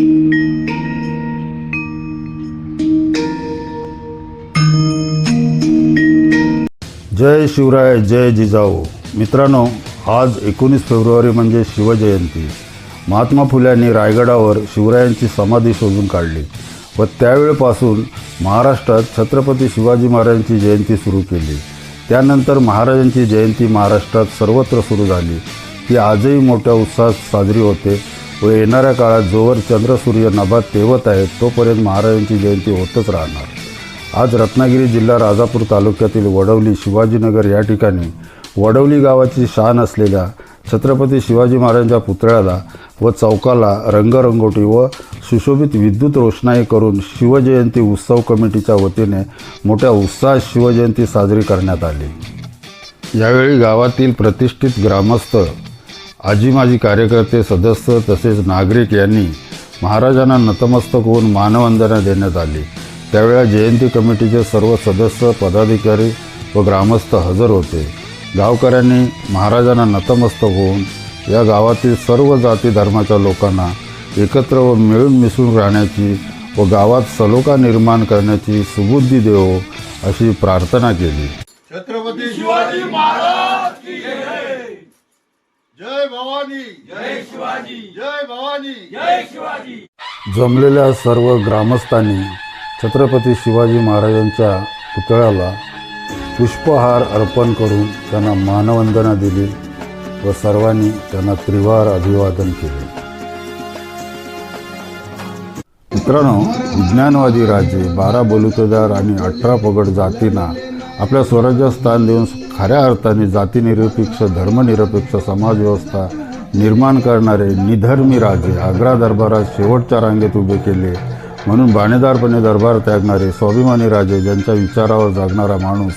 जय शिवराय जय जिजाऊ. मित्रांनो आज एकोणीस फेब्रुवारी म्हणजे शिवजयंती. महात्मा फुल्यांनी रायगडावर शिवरायांची समाधी शोधून काढली व त्यावेळेपासून महाराष्ट्रात छत्रपती शिवाजी महाराजांची जयंती सुरू केली. त्यानंतर महाराजांची जयंती महाराष्ट्रात सर्वत्र सुरू झाली. ती आजही मोठ्या उत्साहात साजरी होते. व येणाऱ्या काळात जोवर चंद्रसूर्य नभात तेवत आहेत तोपर्यंत महाराजांची जयंती होतच राहणार. आज रत्नागिरी जिल्हा राजापूर तालुक्यातील वडवली शिवाजीनगर या ठिकाणी वडवली गावाची शान असलेल्या छत्रपती शिवाजी महाराजांच्या पुतळ्याला व चौकाला रंगरंगोटी व सुशोभित विद्युत रोषणाई करून शिवजयंती उत्सव कमिटीच्या वतीने मोठ्या उत्साहात शिवजयंती साजरी करण्यात आली. यावेळी गावातील प्रतिष्ठित ग्रामस्थ आजी माजी कार्यकर्ते सदस्य तसेच नागरिक यांनी महाराजांना नतमस्तक होऊन मानवंदना देण्यात आली. त्यावेळा जयंती कमिटीचे सर्व सदस्य पदाधिकारी व ग्रामस्थ हजर होते. गावकऱ्यांनी महाराजांना नतमस्तक होऊन या गावातील सर्व जाती धर्माच्या लोकांना एकत्र व मिळून मिसळून राहण्याची व गावात सलोखा निर्माण करण्याची सुबुद्धी देव अशी प्रार्थना केली. छत्रपती शिवाजी महाराज जय भवानी. जय शिवाजी. जय भवानी. जय शिवाजी. जमलेल्या सर्व ग्रामस्थांनी छत्रपती शिवाजी महाराजांच्या पुतळ्याला पुष्पहार अर्पण करून त्यांना मानवंदना दिली व सर्वांनी त्यांना त्रिवार अभिवादन केले. मित्रांनो विज्ञानवादी राजे बारा बलुतेदार आणि अठरा पगड जातींना आपल्या स्वराज्यात स्थान देऊन खऱ्या अर्थाने जातीनिरपेक्ष धर्मनिरपेक्ष समाजव्यवस्था निर्माण करणारे निधर्मी राजे आग्रा दरबारात शेवटच्या रांगेत उभे केले. म्हणून बाणेदारपणे दरबार त्यागणारे स्वाभिमानी राजे ज्यांच्या विचारावर जगणारा माणूस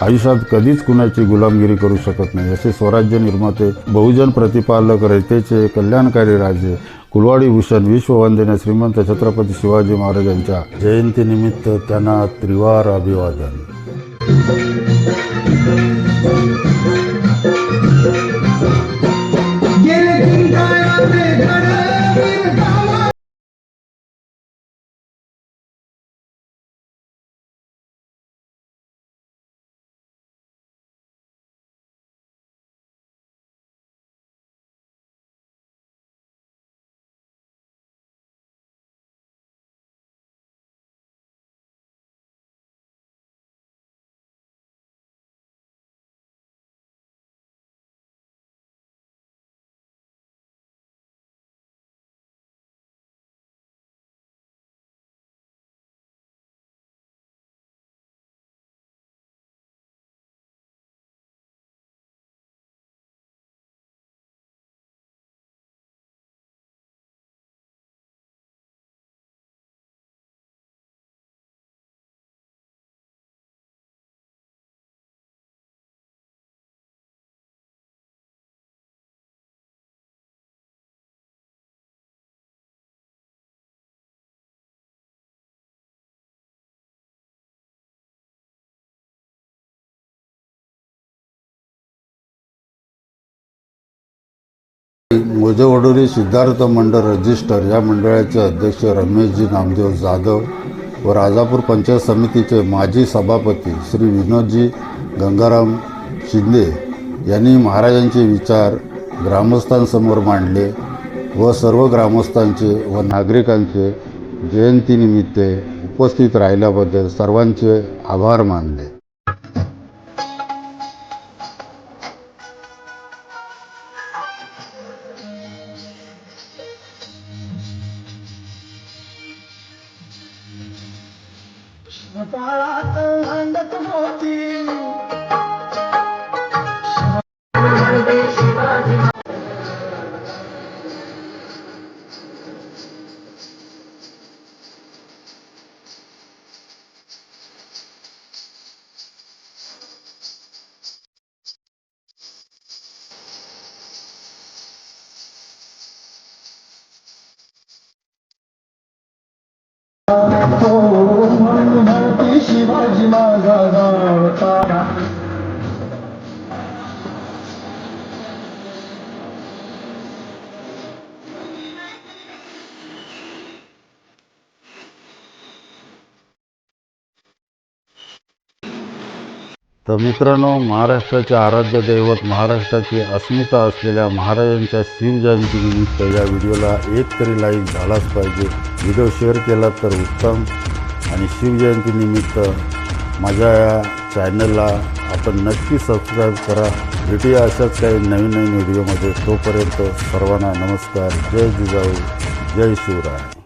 आयुष्यात कधीच कुणाची गुलामगिरी करू शकत नाही. असे स्वराज्य निर्माते बहुजन प्रतिपालक रयतेचे कल्याणकारी राजे कुलवाडी भूषण विश्ववंदने श्रीमंत छत्रपती शिवाजी महाराजांच्या जयंतीनिमित्त त्यांना त्रिवार अभिवादन. Thank you. मोजेवडोली सिद्धार्थ मंडळ रजिस्टर या मंडळाचे अध्यक्ष रमेशजी नामदेव जाधव व राजापूर पंचायत समितीचे माजी सभापती श्री विनोदजी गंगाराम शिंदे यांनी महाराजांचे विचार ग्रामस्थांसमोर मांडले व सर्व ग्रामस्थांचे व नागरिकांचे जयंतीनिमित्त उपस्थित राहिल्याबद्दल सर्वांचे आभार मानले. काळात अंगत होती. माझा तर मित्रांनो महाराष्ट्राचे आराध्य दैवत महाराष्ट्राची अस्मिता असलेल्या महाराजांच्या शिवजयंतीनिमित्त या व्हिडिओला एक तरी लाईक झालाच पाहिजे. व्हिडिओ शेअर केला तर उत्तम. आणि शिवजयंतीनिमित्त माझ्या या चॅनलला आपण नक्की सबस्क्राईब करा. भेटूया अशाच काही नवीन नवीन व्हिडिओमध्ये. तोपर्यंत सर्वांना नमस्कार. जय जिजाऊ. जय शिवराय.